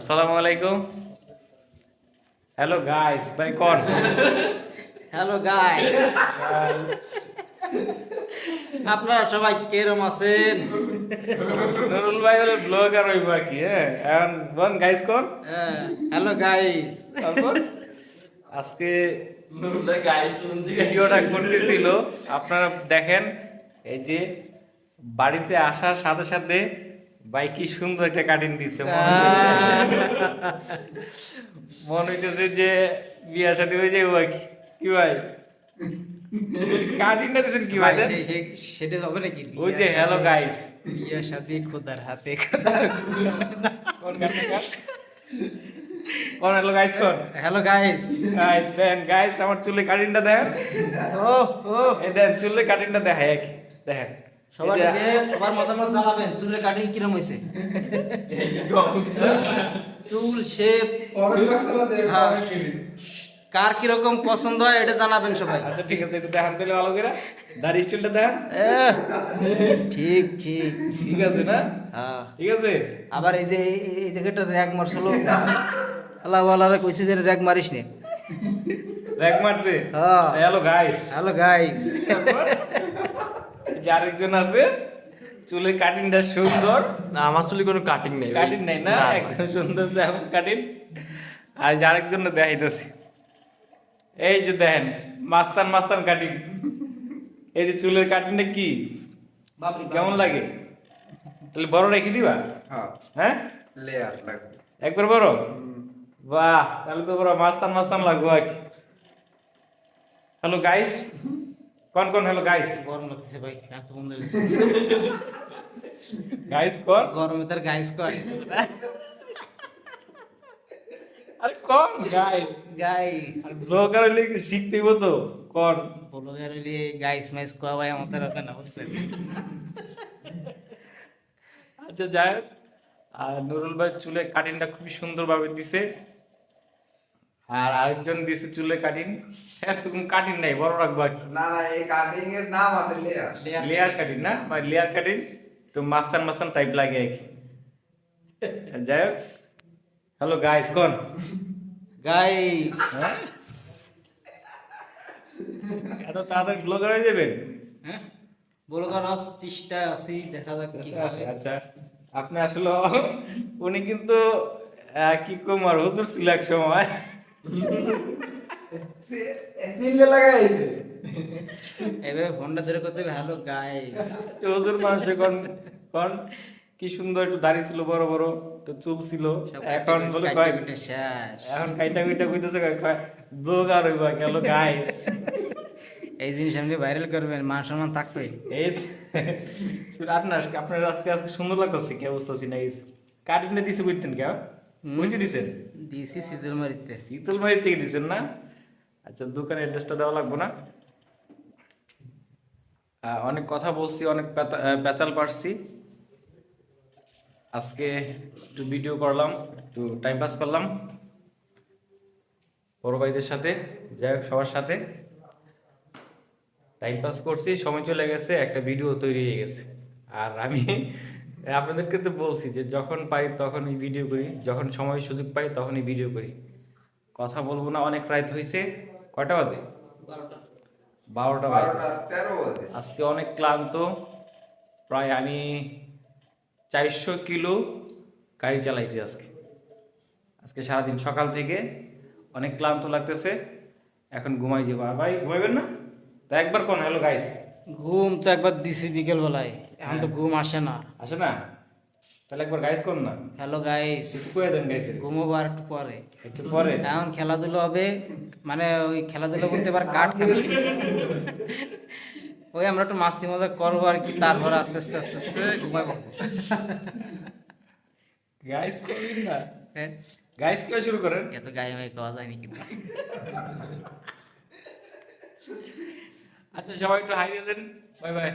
আসসালামু আলাইকুম। Hello guys ভাই কোন? হ্যালো গাইস আপনারা সবাই কেরম আছেন? নুরুল ভাই হলো ব্লগার হইব কি হ্যাঁ? এখন বল গাইস কোন? হ্যালো গাইস তারপর? আজকে ভিডিওটা করতেছিল। আপনারা দেখেন এই যে বাড়িতে আসার সাথে সাথে ভাই কি সুন্দর একটা কাটিং দিচ্ছে মনে হইতেছে। যে বিয়া শাদী হয়ে যায় ভাই কি। ভাই? কাটিংটা দিচ্ছেন কি ভাই? সেটা হবে নাকি? ওই যে হ্যালো গাইস বিয়া শাদি খোদার হাতে খোদার কোন হ্যালো গাইস কোন? Hello guys guys then guys আমার চুলে কাটিংটা দেন। ও ও এই দেন চুলে কাটিংটা দেখায় দেখেন। সবার আগে সবার মতামত জানাবেন চুলের কাটিং কিরম হয়েছে চুল শেপ কার কীরকম পছন্দ হয় এটা জানাবেন সবাই। আচ্ছা ঠিক আছে একটু দেখান তাহলে ভালো করে। দাড়ি স্টিলটা দেখান। ঠিক ঠিক। ঠিক আছে না? হ্যাঁ। ঠিক আছে? আবার এই যে এই- জায়গাটা র্যাগ মারছিল। আল্লাহ আল্লাহ কইছে যে র্যাগ মারিস নে র্যাক মারছে? হ্যাঁ। হ্যালো গাইস হ্যালো গাইস যে আরেকজন আছে চুলের কাটিংটা সুন্দর। না আমার চুলে কোনো কাটিং নেই কাটিং নাই না? একদম সুন্দর যেমন কাটিং আর যে আরেকজন দেখাইতেছি। এই যে দেখেন মাস্তান মাস্তান কাটিং এই যে চুলের কাটিংটা কি? কেমন লাগে? তাহলে বড় রেখে দিবা? হ্যাঁ। লেয়ার লাগবে। একবার বড়? বাহ তাহলে তো বড় মাস্তান মাস্তান লাগবো আর কি। হ্যালো গাইস কোন কোন হ্যালো গাইস গরম লাগতেছে ভাই এত বন্ধ। গাইস কোন? গরমে তার গাইস কয় আরে কোন গাইস গাইস আর ব্লগার হইলে কি শিখতে হইব তো? কোন? বলো গেল গাইস মাইস কোয়া ভাই আমাদের ওখানে না বুঝছেন? আচ্ছা যাই হোক। আর নুরুল ভাই চুলে কাটিংটা খুবই সুন্দরভাবে দিছে। আর আরেকজন দিছে চুলে কাটিং হ্যাঁ তো কোনো কাটিং নাই বড় রাখব আর কি। না না এই কাটিং এর নাম আছে লেয়ার লেয়ার কাটিং না? মানে লেয়ার কাটিং একটু মাস্তান মাস্তান টাইপ লাগে আর কি। যাই হোক হ্যালো গাইস কোন? গাইস হ্যাঁ? এত তাড়াতাড়ি ব্লগার হয়ে যাবেন? হ্যাঁ? বলো কারণ চেষ্টা আছি দেখা যাক কি হয়। আচ্ছা। আপনি আসলে উনি কিন্তু আহ, কি কুমার হুজুর ছিল এক সময়। সিলে লাগাইছে এভাবে ফোনটা ধরে করতে হবে। গাইস তো হুজুর মানুষে কোন কোন কি সুন্দর একটু দাড়ি ছিল বড় বড় একটু চুল ছিল। এখন বলে কয় এখন কাইটা কুইটা কইতেছে কয় কয় ব্লগার হইবা গেল গাইস এই জিনিস আপনি ভাইরাল করবেন মান সম্মান থাকবে। এই আপনার আপনার আজকে আজকে সুন্দর লাগতেছে কে বুঝতেছি না কাটিংটা দিছে বুঝতেন কে বুঝতে দিছেন? দিয়েছি শীতল মারিতে। শীতল বাড়ির থেকে দিছেন না? আচ্ছা দোকানের অ্যাড্রেসটা দেওয়া লাগবে না? অনেক কথা বলছি, অনেক পেঁচাল পারছি। আজকে একটু ভিডিও করলাম, একটু টাইম পাস করলাম। বড় ভাইদের সাথে, যাই হোক, সবার সাথে। টাইম পাস করছি, সময় চলে গেছে, একটা ভিডিও তৈরি হয়ে গেছে। আর আমি আপনাদেরকে তো বলছি যে যখন পাই তখনই ভিডিও করি যখন সময় সুযোগ পাই তখনই ভিডিও করি। কথা বলব না অনেক রাত হয়েছে কয়টা বাজে? বারোটা। বাজে। তেরো বাজে। আজকে অনেক ক্লান্ত। প্রায় আমি চারশো কিলো গাড়ি চালাইছি আজকে। আজকে সারাদিন সকাল থেকে অনেক ক্লান্ত লাগতেছে। এখন ঘুমাই যাব। আর ভাই ঘুমাইবেন না? তো একবার কোন হ্যালো গাইস ঘুম তো একবার দিছি বিকেল বেলায় এখন তো ঘুম আসে না। আসে না? তাহলে একবার গাইস কোন না। হ্যালো গাইস কয়ে দেন গাইসের ঘুমোবো আর একটু পরে। একটু পরে। এখন খেলাধুলো হবে মানে ওই খেলাধুলো বলতে পার কাঠ খেলা। ওই আমরা একটু মাস্তি মজা করব আর কি তারপর আস্তে আস্তে আস্তে আস্তে ঘুমাবো। গাইস করেন না। হ্যাঁ। গাইস কে শুরু করেন। এত গায়ে মায়ে পাওয়া যায়নি কিন্তু। আচ্ছা সবাই একটু হাই দিয়ে দেন। Bye bye.